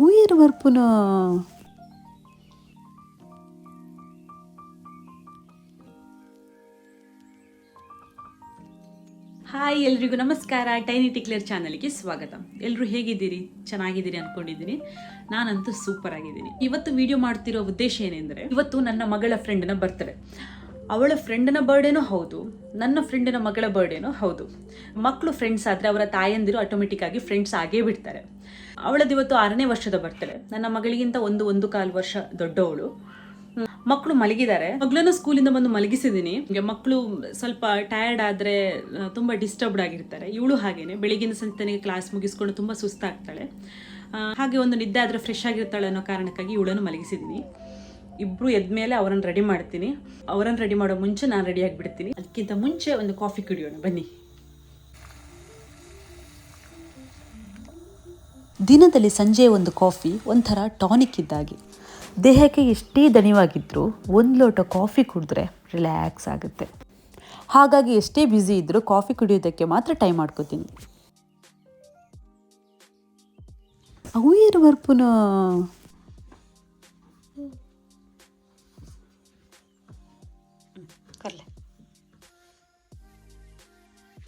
ಉಯಿರ್ ಬರ್ಪುನ ಹಾಯ್ ಎಲ್ರಿಗೂ ನಮಸ್ಕಾರ. ಟೈನಿ ಟಿಕ್ಲೇರ್ ಚಾನಲ್ಗೆ ಸ್ವಾಗತ. ಎಲ್ಲರೂ ಹೇಗಿದ್ದೀರಿ? ಚೆನ್ನಾಗಿದ್ದೀರಿ ಅನ್ಕೊಂಡಿದ್ದೀನಿ. ನಾನಂತೂ ಸೂಪರ್ ಆಗಿದ್ದೀನಿ ಇವತ್ತು ವಿಡಿಯೋ ಮಾಡ್ತಿರೋ ಉದ್ದೇಶ ಏನೆಂದರೆ, ಇವತ್ತು ನನ್ನ ಮಗಳ ಫ್ರೆಂಡ್ನ ಬರ್ತಾರೆ ಅವಳ ಫ್ರೆಂಡಿನ ಬರ್ಡೇನೂ ಹೌದು, ನನ್ನ ಫ್ರೆಂಡಿನ ಮಗಳ ಬರ್ಡೇನೂ ಹೌದು. ಮಕ್ಕಳು ಫ್ರೆಂಡ್ಸ್ ಆದರೆ ಅವರ ತಾಯಂದಿರು ಆಟೋಮೆಟಿಕ್ ಆಗಿ ಫ್ರೆಂಡ್ಸ್ ಆಗೇ ಬಿಡ್ತಾರೆ. ಅವಳದ್ದು ಇವತ್ತು ಆರನೇ ವರ್ಷದ ಬರ್ತಡೆ ನನ್ನ ಮಗಳಿಗಿಂತ ಒಂದು ಒಂದು ಕಾಲು ವರ್ಷ ದೊಡ್ಡವಳು. ಮಕ್ಕಳು ಮಲಗಿದ್ದಾರೆ. ಮಗಳನ್ನು ಸ್ಕೂಲಿಂದ ಬಂದು ಮಲಗಿಸಿದ್ದೀನಿ ಮಕ್ಕಳು ಸ್ವಲ್ಪ ಟಯರ್ಡ್ ಆದ್ರೆ ತುಂಬ ಡಿಸ್ಟರ್ಬ್ಡ್ ಆಗಿರ್ತಾರೆ. ಇವಳು ಹಾಗೇನೆ. ಬೆಳಿಗ್ಗಿನ ಸಂತನಿಗೆ ಕ್ಲಾಸ್ ಮುಗಿಸ್ಕೊಂಡು ತುಂಬಾ ಸುಸ್ತಾಗ್ತಾಳೆ. ಹಾಗೆ ಒಂದು ನಿದ್ದೆ ಆದ್ರೆ ಫ್ರೆಶ್ ಆಗಿರ್ತಾಳೆ ಅನ್ನೋ ಕಾರಣಕ್ಕಾಗಿ ಇವಳನ್ನು ಮಲಗಿಸಿದ್ದೀನಿ ಇಬ್ರು ಎದ್ಮೇಲೆ ಅವರನ್ನು ರೆಡಿ ಮಾಡ್ತೀನಿ. ಅವರನ್ನು ರೆಡಿ ಮಾಡೋ ಮುಂಚೆ ನಾನು ರೆಡಿ ಆಗಿಬಿಡ್ತೀನಿ. ಅದಕ್ಕಿಂತ ಮುಂಚೆ ಒಂದು ಕಾಫಿ ಕುಡಿಯೋಣ, ಬನ್ನಿ. ದಿನದಲ್ಲಿ ಸಂಜೆ ಒಂದು ಕಾಫಿ ಒಂಥರ ಟಾನಿಕ್ ಇದ್ದಾಗೆ. ದೇಹಕ್ಕೆ ಎಷ್ಟೇ ದಣಿವಾಗಿದ್ದರೂ ಒಂದು ಲೋಟ ಕಾಫಿ ಕುಡಿದ್ರೆ ರಿಲ್ಯಾಕ್ಸ್ ಆಗುತ್ತೆ. ಹಾಗಾಗಿ ಎಷ್ಟೇ ಬ್ಯುಸಿ ಇದ್ದರೂ ಕಾಫಿ ಕುಡಿಯೋದಕ್ಕೆ ಮಾತ್ರ ಟೈಮ್ ಮಾಡ್ಕೋತೀನಿ. ಅವು ಬರ್ಪುನ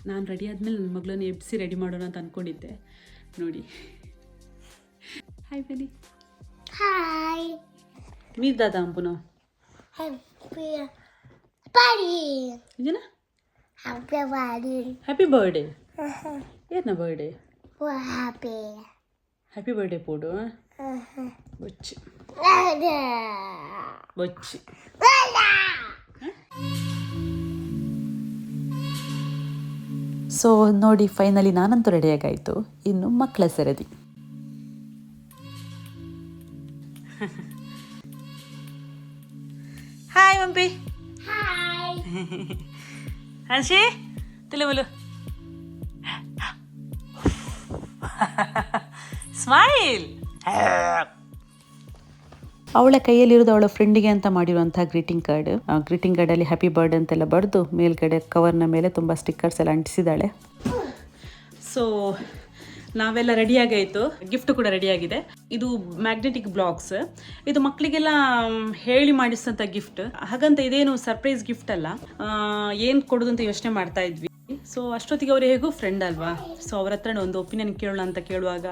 ನಾನು ರೆಡಿ ಆದಮೇಲೆ ನನ್ನ ಮಗಳನ್ನ ಎಬ್ಸಿ ರೆಡಿ ಮಾಡೋಣ ಅಂತ ಅಂದ್ಕೊಂಡಿದ್ದೆ ನೋಡಿ. ಹಾಯ್ ಬನ್ನಿ ಹಾಯ್ ಮೀರ್ ದಾದಾ ಅಂಬುನ? ಇದೇನಾ Happy party. ಹ್ಯಾಪಿ ಬರ್ಡೇ ಏನ ಬರ್ಡೇ happy. ಹ್ಯಾಪಿ ಬರ್ಡೇ ಪೋಡು ಬೊಚ್ಚಿ. Ada. ಬೊಚ್ಚಿ. ಸೊ ನೋಡಿ ಫೈನಲಿ ನಾನಂತೂ ರೆಡಿಯಾಗಾಯಿತು ಇನ್ನು ಮಕ್ಕಳ ಸರದಿ. ಹಾಯ್ ಮಂಪಿ ಹಂಶಿ ತಿಳಿಬಲು ಸ್ಮೈಲ್ ಅವಳ ಕೈಯಲ್ಲಿರೋದು ಅವಳ ಫ್ರೆಂಡಿಗೆ ಅಂತ ಮಾಡಿರುವಂತಹ ಗ್ರೀಟಿಂಗ್ ಕಾರ್ಡ್ ಗ್ರೀಟಿಂಗ್ ಕಾರ್ಡ್ ಅಲ್ಲಿ ಹ್ಯಾಪಿ ಬರ್ಡ್ ಅಂತೆಲ್ಲ ಬರೆದು ಮೇಲ್ಗಡೆ ಕವರ್ನ ಮೇಲೆ ತುಂಬಾ ಸ್ಟಿಕ್ಕರ್ಸ್ ಎಲ್ಲ ಅಂಟಿಸಿದಾಳೆ ಸೊ ನಾವೆಲ್ಲ ರೆಡಿಯಾಗಾಯಿತು ಗಿಫ್ಟ್ ಕೂಡ ರೆಡಿಯಾಗಿದೆ ಇದು ಮ್ಯಾಗ್ನೆಟಿಕ್ ಬ್ಲಾಕ್ಸ್ ಇದು ಮಕ್ಕಳಿಗೆಲ್ಲ ಹೇಳಿ ಮಾಡಿಸಿದಂಥ ಗಿಫ್ಟ್ ಹಾಗಂತ ಇದೇನು ಸರ್ಪ್ರೈಸ್ ಗಿಫ್ಟ್ ಅಲ್ಲ. ಏನು ಕೊಡೋದು ಅಂತ ಯೋಚನೆ ಮಾಡ್ತಾ ಇದ್ವಿ. ಸೊ ಅಷ್ಟೊತ್ತಿಗೆ ಅವ್ರು ಹೇಗೂ ಫ್ರೆಂಡ್ ಅಲ್ವಾ? ಸೊ ಅವ್ರ ಹತ್ರ ಒಂದು ಒಪಿನಿಯನ್ ಕೇಳೋಣ ಅಂತ ಕೇಳುವಾಗ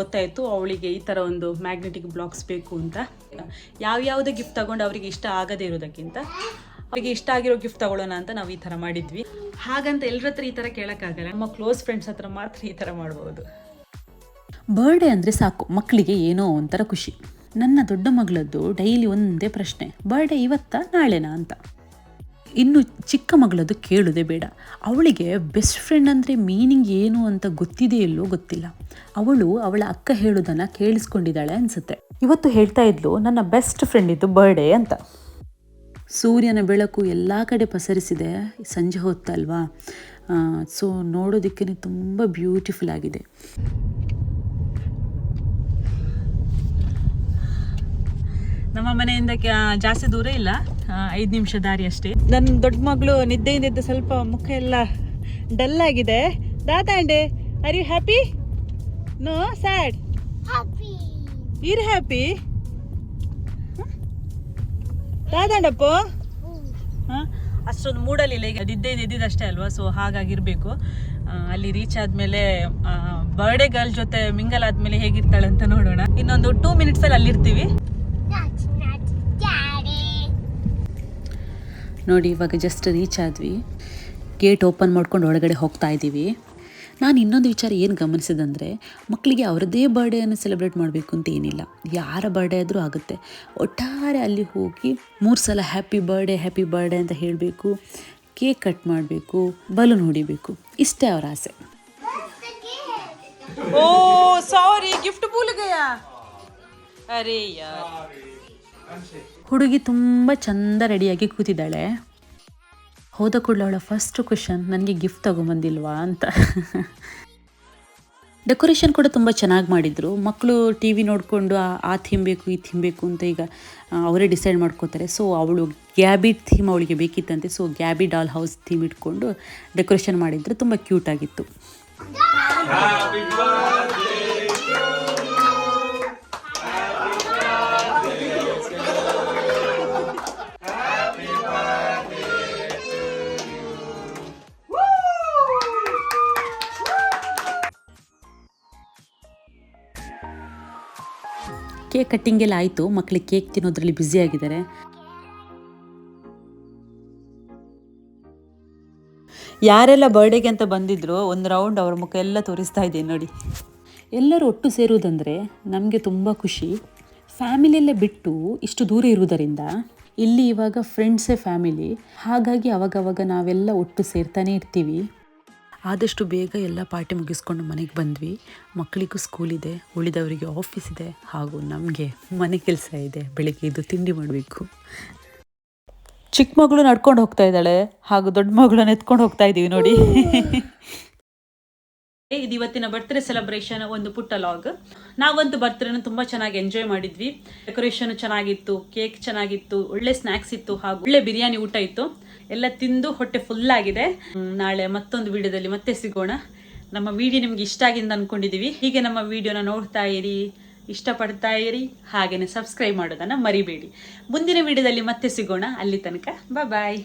ಗೊತ್ತಾಯಿತು ಅವಳಿಗೆ ಈ ಥರ ಒಂದು ಮ್ಯಾಗ್ನೆಟಿಕ್ ಬ್ಲಾಕ್ಸ್ ಬೇಕು ಅಂತ. ಯಾವ್ಯಾವುದೇ ಗಿಫ್ಟ್ ತಗೊಂಡು ಅವರಿಗೆ ಇಷ್ಟ ಆಗದೇ ಇರೋದಕ್ಕಿಂತ ಅವರಿಗೆ ಇಷ್ಟ ಆಗಿರೋ ಗಿಫ್ಟ್ ತಗೊಳ್ಳೋಣ ಅಂತ ನಾವು ಈ ಥರ ಮಾಡಿದ್ವಿ. ಹಾಗಂತ ಎಲ್ಲರ ಹತ್ರ ಈ ಥರ ಕೇಳೋಕ್ಕಾಗಲ್ಲ. ನಮ್ಮ ಕ್ಲೋಸ್ ಫ್ರೆಂಡ್ಸ್ ಹತ್ರ ಮಾತ್ರ ಈ ಥರ ಮಾಡ್ಬೋದು. ಬರ್ಡೇ ಅಂದರೆ ಸಾಕು ಮಕ್ಕಳಿಗೆ ಏನೋ ಒಂಥರ ಖುಷಿ. ನನ್ನ ದೊಡ್ಡ ಮಗಳದ್ದು ಡೈಲಿ ಒಂದೇ ಪ್ರಶ್ನೆ ಬರ್ಡೇ ಇವತ್ತಾ, ನಾಳೆನಾ? ಅಂತ. ಇನ್ನು ಚಿಕ್ಕ ಮಗಳದು ಕೇಳೋದೇ ಬೇಡ. ಅವಳಿಗೆ ಬೆಸ್ಟ್ ಫ್ರೆಂಡ್ ಅಂದರೆ ಮೀನಿಂಗ್ ಏನು ಅಂತ ಗೊತ್ತಿದೆಯಲ್ಲೋ ಗೊತ್ತಿಲ್ಲ. ಅವಳು ಅವಳ ಅಕ್ಕ ಹೇಳೋದನ್ನು ಕೇಳಿಸ್ಕೊಂಡಿದ್ದಾಳೆ ಅನಿಸುತ್ತೆ. ಇವತ್ತು ಹೇಳ್ತಾ ಇದ್ಲು ನನ್ನ ಬೆಸ್ಟ್ ಫ್ರೆಂಡ್ ಇದ್ದು ಬರ್ಡೇ ಅಂತ. ಸೂರ್ಯನ ಬೆಳಕು ಎಲ್ಲ ಕಡೆ ಪಸರಿಸಿದೆ ಸಂಜೆ ಹೊತ್ತಲ್ವಾ ಸೊ ನೋಡೋದಕ್ಕೇ ತುಂಬ ಬ್ಯೂಟಿಫುಲ್ ಆಗಿದೆ. ನಮ್ಮ ಮನೆಯಿಂದ ಕ್ಯಾ- ಜಾಸ್ತಿ ದೂರ ಇಲ್ಲ ಐದು ನಿಮಿಷ ದಾರಿ ಅಷ್ಟೇ. ನನ್ನ ದೊಡ್ಡ ಮಗಳು ನಿದ್ದೆಯಿಂದ ಇದ್ದ ಸ್ವಲ್ಪ ಮುಖ ಎಲ್ಲ ಡಲ್ ಆಗಿದೆ. ದಾದಾಂಡೆ are you happy no sad. ಇರ್ ಹ್ಯಾಪಿ ದಾದಾಂಡಪ್ಪ ಅಷ್ಟೊಂದು ಮೂಡಲಿಲ್ಲ ಈಗ ನಿದ್ದೆ ಅಷ್ಟೇ ಅಲ್ವಾ ಸೊ ಹಾಗಾಗಿರ್ಬೇಕು. ಅಲ್ಲಿ ರೀಚ್ ಆದ್ಮೇಲೆ ಬರ್ಡೇ ಗರ್ಲ್ ಜೊತೆ ಮಿಂಗಲ್ ಆದ್ಮೇಲೆ ಹೇಗಿರ್ತಾಳೆ ಅಂತ ನೋಡೋಣ. ಇನ್ನೊಂದು ಟೂ ಮಿನಿಟ್ಸ್ ಅಲ್ಲಿ ಅಲ್ಲಿರ್ತೀವಿ. ನೋಡಿ ಇವಾಗ ಜಸ್ಟ್ ರೀಚ್ ಆದ್ವಿ. ಗೇಟ್ ಓಪನ್ ಮಾಡ್ಕೊಂಡು ಒಳಗಡೆ ಹೋಗ್ತಾ ಇದ್ದೀವಿ. ನಾನು ಇನ್ನೊಂದು ವಿಚಾರ ಏನು ಗಮನಿಸಿದಂದರೆ ಮಕ್ಕಳಿಗೆ ಅವರದ್ದೇ ಬರ್ಡೇಯನ್ನು ಸೆಲೆಬ್ರೇಟ್ ಮಾಡಬೇಕು ಅಂತ ಏನಿಲ್ಲ. ಯಾರ ಬರ್ಡೇ ಆದರೂ ಆಗುತ್ತೆ. ಒಟ್ಟಾರೆ ಅಲ್ಲಿ ಹೋಗಿ ಮೂರು ಸಲ ಹ್ಯಾಪಿ ಬರ್ಡೇ ಹ್ಯಾಪಿ ಬರ್ಡೇ ಅಂತ ಹೇಳಬೇಕು. ಕೇಕ್ ಕಟ್ ಮಾಡಬೇಕು ಬಲೂನ್ ಹೊಡಿಬೇಕು. ಇಷ್ಟೇ ಅವರ ಆಸೆ. ಓ ಸಾರಿ ಗಿಫ್ಟ್ ಭೂಲ್ ಗಯಾ ಅರೆ ಯಾರ್. ಹುಡುಗಿ ತುಂಬ ಚಂದ ರೆಡಿಯಾಗಿ ಕೂತಿದ್ದಾಳೆ. ಹೋದ ಕೂಡಲೇ ಅವಳ ಫಸ್ಟ್ ಕ್ವಶನ್ ನನಗೆ ಗಿಫ್ಟ್ ತಗೊಂಬಂದಿಲ್ವಾ? ಅಂತ. ಡೆಕೋರೇಷನ್ ಕೂಡ ತುಂಬ ಚೆನ್ನಾಗಿ ಮಾಡಿದರು. ಮಕ್ಕಳು ಟಿ ವಿ ನೋಡಿಕೊಂಡು, ಆ ಥೀಮ್ ಬೇಕು, ಈ ಥೀಮ್ ಬೇಕು ಅಂತ ಈಗ ಅವರೇ ಡಿಸೈಡ್ ಮಾಡ್ಕೋತಾರೆ. ಸೊ ಅವಳು ಗ್ಯಾಬಿ ಥೀಮ್ ಅವಳಿಗೆ ಬೇಕಿತ್ತಂತೆ. So Gabby doll house theme ಇಟ್ಕೊಂಡು ಡೆಕೋರೇಷನ್ ಮಾಡಿದ್ರು. ತುಂಬ ಕ್ಯೂಟ್ ಕೇಕ್ ಕಟ್ಟಿಂಗ್ ಎಲ್ಲ ಆಯಿತು. ಮಕ್ಕಳಿಗೆ ಕೇಕ್ ತಿನ್ನೋದ್ರಲ್ಲಿ ಬ್ಯುಸಿ ಆಗಿದ್ದಾರೆ. ಯಾರೆಲ್ಲ ಬರ್ಡೇಗೆ ಅಂತ ಬಂದಿದ್ರು ಒಂದು ರೌಂಡ್ ಅವ್ರ ಮುಖ ಎಲ್ಲ ತೋರಿಸ್ತಾ ಇದ್ದೀನಿ ನೋಡಿ. ಎಲ್ಲರೂ ಒಟ್ಟು ಸೇರುವುದಂದರೆ ನಮಗೆ ತುಂಬ ಖುಷಿ. ಫ್ಯಾಮಿಲಿಯಲ್ಲೇ ಬಿಟ್ಟು ಇಷ್ಟು ದೂರ ಇರುವುದರಿಂದ ಇಲ್ಲಿ ಇವಾಗ ಫ್ರೆಂಡ್ಸೇ ಫ್ಯಾಮಿಲಿ ಹಾಗಾಗಿ ಅವಾಗವಾಗ ನಾವೆಲ್ಲ ಒಟ್ಟು ಸೇರ್ತಾನೆ ಇರ್ತೀವಿ. ಆದಷ್ಟು ಬೇಗ ಎಲ್ಲ ಪಾರ್ಟಿ ಮುಗಿಸ್ಕೊಂಡು ಮನೆಗೆ ಬಂದ್ವಿ. ಮಕ್ಕಳಿಗೂ ಸ್ಕೂಲ್ ಇದೆ, ಉಳಿದವರಿಗೆ ಆಫೀಸ್ ಇದೆ, ಹಾಗೂ ನಮಗೆ ಮನೆ ಕೆಲಸ ಇದೆ. ಬೆಳಿಗ್ಗೆ ಇದು ತಿಂಡಿ ಮಾಡಬೇಕು. ಚಿಕ್ಕ ಮಗಳು ನಡ್ಕೊಂಡು ಹೋಗ್ತಾ ಇದ್ದಾಳೆ, ಹಾಗೂ ದೊಡ್ಡ ಮಗಳನ್ನ ಎತ್ಕೊಂಡು ಹೋಗ್ತಾ ಇದ್ದೀವಿ ನೋಡಿ. ಇದು ಇವತ್ತಿನ ಬರ್ತ್ಡೇ ಸೆಲೆಬ್ರೇಷನ್ ಒಂದು ಪುಟ್ಟ ಲಾಗ್ ನಾವಂತೂ ಬರ್ತ್ಡೇನ ತುಂಬಾ ಚೆನ್ನಾಗಿ ಎಂಜಾಯ್ ಮಾಡಿದ್ವಿ. ಡೆಕೋರೇಷನ್ ಚೆನ್ನಾಗಿತ್ತು ಕೇಕ್ ಚೆನ್ನಾಗಿತ್ತು, ಒಳ್ಳೆ ಸ್ನಾಕ್ಸ್ ಇತ್ತು ಹಾಗೂ ಒಳ್ಳೆ ಬಿರಿಯಾನಿ ಊಟ ಇತ್ತು. ಎಲ್ಲ ತಿಂದು ಹೊಟ್ಟೆ ಫುಲ್ ಆಗಿದೆ. ನಾಳೆ ಮತ್ತೊಂದು ವಿಡಿಯೋದಲ್ಲಿ ಮತ್ತೆ ಸಿಗೋಣ. ನಮ್ಮ ವಿಡಿಯೋ ನಿಮ್ಗೆ ಇಷ್ಟ ಆಗಿಂದ ಅನ್ಕೊಂಡಿದೀವಿ. ಹೀಗೆ ನಮ್ಮ ವಿಡಿಯೋನ ನೋಡ್ತಾ ಇರಿ, ಇಷ್ಟಪಡ್ತಾ ಇರಿ, ಹಾಗೇನೆ ಸಬ್ಸ್ಕ್ರೈಬ್ ಮಾಡೋದನ್ನ ಮರಿಬೇಡಿ. ಮುಂದಿನ ವಿಡಿಯೋದಲ್ಲಿ ಮತ್ತೆ ಸಿಗೋಣ. ಅಲ್ಲಿ ತನಕ ಬಾಯ್